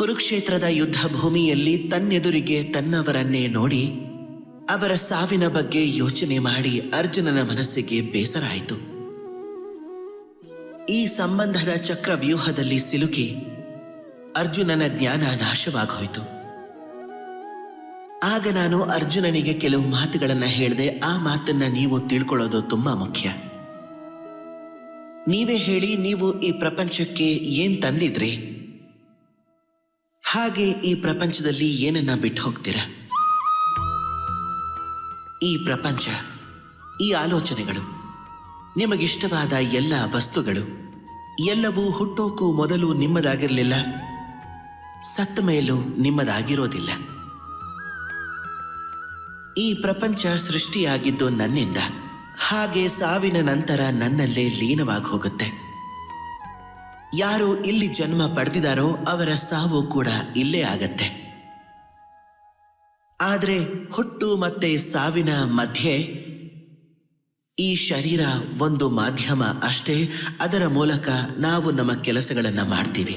ಕುರುಕ್ಷೇತ್ರದ ಯುದ್ಧ ಭೂಮಿಯಲ್ಲಿ ತನ್ನೆದುರಿಗೆ ತನ್ನವರನ್ನೇ ನೋಡಿ ಅವರ ಸಾವಿನ ಬಗ್ಗೆ ಯೋಚನೆ ಮಾಡಿ ಅರ್ಜುನನ ಮನಸ್ಸಿಗೆ ಬೇಸರಾಯಿತು. ಈ ಸಂಬಂಧದ ಚಕ್ರವ್ಯೂಹದಲ್ಲಿ ಸಿಲುಕಿ ಅರ್ಜುನನ ಜ್ಞಾನ ನಾಶವಾಗೋಯಿತು. ಆಗ ನಾನು ಅರ್ಜುನನಿಗೆ ಕೆಲವು ಮಾತುಗಳನ್ನು ಹೇಳಿದೆ, ಆ ಮಾತನ್ನ ನೀವು ತಿಳ್ಕೊಳ್ಳೋದು ತುಂಬಾ ಮುಖ್ಯ. ನೀವೇ ಹೇಳಿ, ನೀವು ಈ ಪ್ರಪಂಚಕ್ಕೆ ಏನ್ ತಂದಿದ್ರಿ? ಹಾಗೆ ಈ ಪ್ರಪಂಚದಲ್ಲಿ ಏನನ್ನ ಬಿಟ್ಟು ಹೋಗ್ತೀರಾ? ಈ ಪ್ರಪಂಚ, ಈ ಆಲೋಚನೆಗಳು, ನಿಮಗಿಷ್ಟವಾದ ಎಲ್ಲ ವಸ್ತುಗಳು, ಎಲ್ಲವೂ ಹುಟ್ಟೋಕ್ಕೂ ಮೊದಲು ನಿಮ್ಮದಾಗಿರಲಿಲ್ಲ, ಸತ್ತ ಮೇಲೂ ನಿಮ್ಮದಾಗಿರೋದಿಲ್ಲ. ಈ ಪ್ರಪಂಚ ಸೃಷ್ಟಿಯಾಗಿದ್ದು ನನ್ನಿಂದ, ಹಾಗೆ ಸಾವಿನ ನಂತರ ನನ್ನಲ್ಲೇ ಲೀನವಾಗಿ ಹೋಗುತ್ತೆ. ಯಾರು ಇಲ್ಲಿ ಜನ್ಮ ಪಡೆದಿದಾರೋ ಅವರ ಸಾವು ಕೂಡ ಇಲ್ಲೇ ಆಗತ್ತೆ. ಆದರೆ ಹುಟ್ಟು ಮತ್ತೆ ಸಾವಿನ ಮಧ್ಯೆ ಈ ಶರೀರ ಒಂದು ಮಾಧ್ಯಮ ಅಷ್ಟೇ, ಅದರ ಮೂಲಕ ನಾವು ನಮ್ಮ ಕೆಲಸಗಳನ್ನು ಮಾಡ್ತೀವಿ.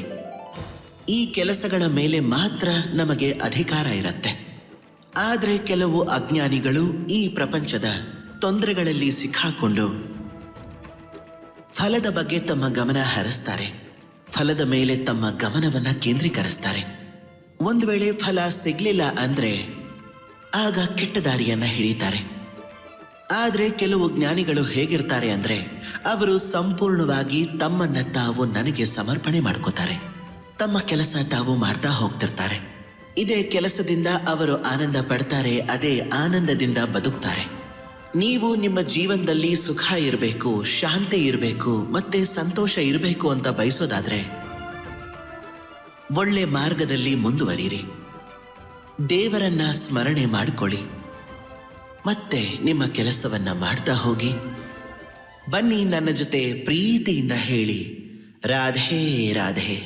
ಈ ಕೆಲಸಗಳ ಮೇಲೆ ಮಾತ್ರ ನಮಗೆ ಅಧಿಕಾರ ಇರುತ್ತೆ. ಆದರೆ ಕೆಲವು ಅಜ್ಞಾನಿಗಳು ಈ ಪ್ರಪಂಚದ ತೊಂದರೆಗಳಲ್ಲಿ ಸಿಕ್ಕಾಕೊಂಡು, ಫಲದ ಬಗ್ಗೆ ತಮ್ಮ ಗಮನ ಹರಿಸ್ತಾರೆ. ಫಲದ ಮೇಲೆ ತಮ್ಮ ಗಮನವನ್ನ ಕೇಂದ್ರೀಕರಿಸ್ತಾರೆ. ಒಂದು ವೇಳೆ ಫಲ ಸಿಗ್ಲಿಲ್ಲ ಅಂದ್ರೆ ಆಗ ಕೆಟ್ಟ ದಾರಿಯನ್ನ ಹಿಡಿತಾರೆ. ಆದರೆ ಕೆಲವು ಜ್ಞಾನಿಗಳು ಹೇಗಿರ್ತಾರೆ ಅಂದ್ರೆ ಅವರು ಸಂಪೂರ್ಣವಾಗಿ ತಮ್ಮನ್ನ ತಾವು ನನಗೆ ಸಮರ್ಪಣೆ ಮಾಡ್ಕೋತಾರೆ. ತಮ್ಮ ಕೆಲಸ ತಾವು ಮಾಡ್ತಾ ಹೋಗ್ತಿರ್ತಾರೆ. ಇದೇ ಕೆಲಸದಿಂದ ಅವರು ಆನಂದ ಪಡ್ತಾರೆ, ಅದೇ ಆನಂದದಿಂದ ಬದುಕ್ತಾರೆ. ನೀವು ನಿಮ್ಮ ಜೀವನದಲ್ಲಿ ಸುಖ ಇರಬೇಕು, ಶಾಂತಿ ಇರಬೇಕು, ಮತ್ತೆ ಸಂತೋಷ ಇರಬೇಕು ಅಂತ ಬಯಸೋದಾದ್ರೆ ಒಳ್ಳೆ ಮಾರ್ಗದಲ್ಲಿ ಮುಂದುವರಿಯಿರಿ. ದೇವರನ್ನ ಸ್ಮರಣೆ ಮಾಡಿಕೊಳ್ಳಿ. ಮತ್ತೆ ನಿಮ್ಮ ಕೆಲಸವನ್ನ ಮಾಡ್ತಾ ಹೋಗಿ. ಬನ್ನಿ ನನ್ನ ಜೊತೆ ಪ್ರೀತಿಯಿಂದ ಹೇಳಿ. ರಾಧೇ, ರಾಧೆ.